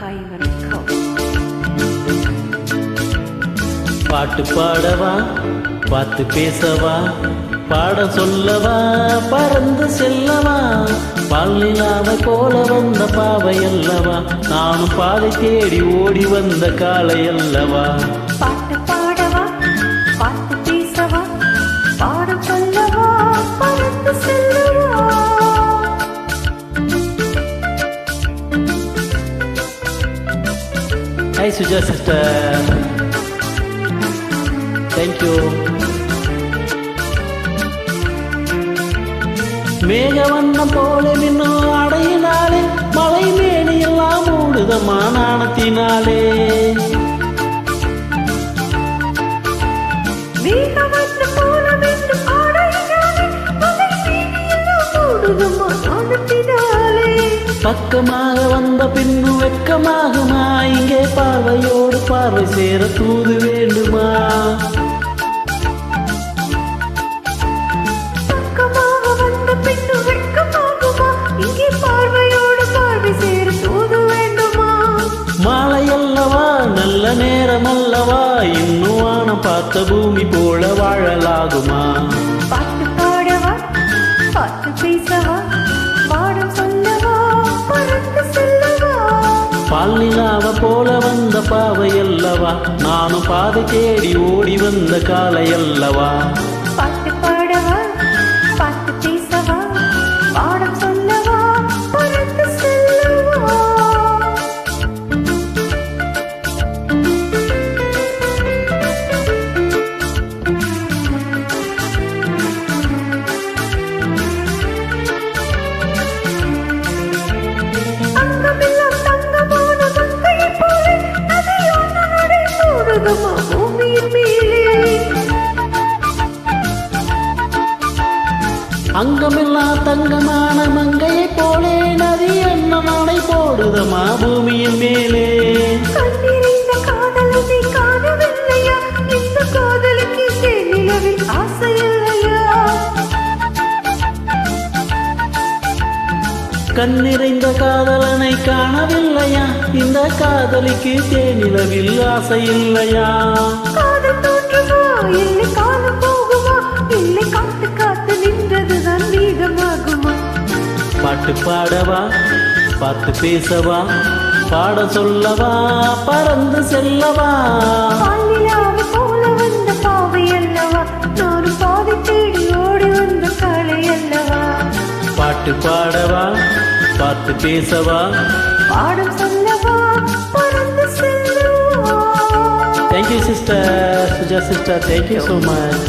Hi வணக்கம் பாட்டு பாடவா பார்த்து பேசவா பாட சொல்லவா பறந்து செல்லவா பல்லிலாவை போல வந்த பாவை அல்லவா நானும் பாதை தேடி ஓடி வந்த காலை அல்லவா? ஹாய் சுஜா சிஸ்டர் தேங்க்யூ மேக வண்ணம் போல மின்னும் அடையினாலே மலை மேனி எல்லாம் மூடுதம்மா நாணத்தினாலே பக்கமாக வந்த பின்னு வெக்கமாகுமா இங்கே பார்வையோடு பார்வை சேர தூது வேண்டுமா? பக்கமாக வந்த பின்னு வெட்கமாகுமா? இங்கே பார்வையோடு பார்வை சேர தூது வேண்டுமா? மாலை அல்லவா நல்ல நேரம் அல்லவா இன்னும் வானம் பார்த்த பூமி போல வாழலாகுமா? பால் நிலாவ போல வந்த பாவை அல்லவா நானும் பாதை தேடி ஓடி வந்த காலை அல்லவா அங்கமெல்லாம் தங்கமான மங்கையை போலே நதி என்ன போடுதமா பூமியின் மேலே. கண் நிறைந்த காதலனை காணவில்லையா? இந்த காதலிக்கு தேனிலவில் ஆசை இல்லையா காதல் தோன்றுமா இல்லை காலம் போகுமா? இல்லை காத்து காத்து நின்றதுதான் மீதமாகுமா? பாட்டு பாடவா? பார்த்து பேசவா? பாட சொல்லவா? பறந்து செல்லவா? பாட்டு பாடவா பார்த்து பேசவா? பாடம் சொல்லவா thank you sister Suja sister thank you so much